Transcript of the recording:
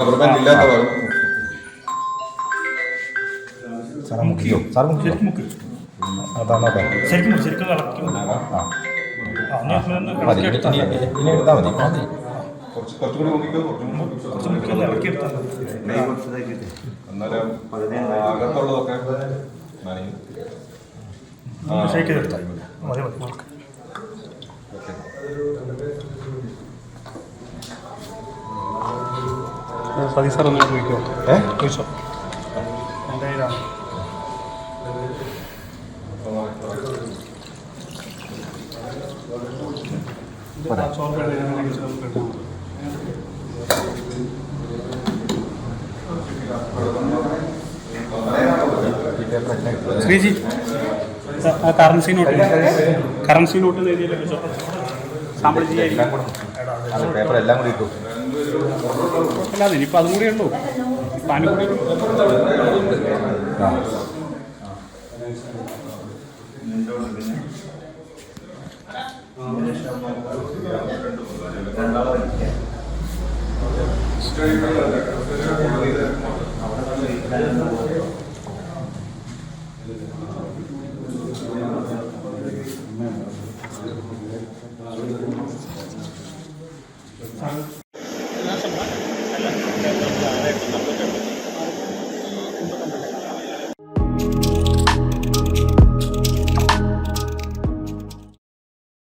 Rubber band ഇല്ലാത്ത ഭാഗം sir മുക്കിയോ sir മുക്കിയോ അതാണ്? അതെ ശരിക്കും ഇളക്കി ഒന്ന് മതി. എടുത്താൽ മതി. സതീഷ് സാർ ഒന്ന് ചോദിക്കോ? ഏ? ചോദിച്ചോ. എന്റെ കയ്യിലാണ് ശ്രീജി ആ കറൻസി നോട്ട് കറൻസി നോട്ട് എഴുതിയില്ല? സാമ്പിൾ ചെയ്യാം അതെ പേപ്പർ എല്ലാം കൂടി ഇട്ടു. കുഴപ്പമില്ലാതെ ഇനിയിപ്പോൾ അതും കൂടി ഉള്ളൂ. പാനും കൂടി Thank you. 啥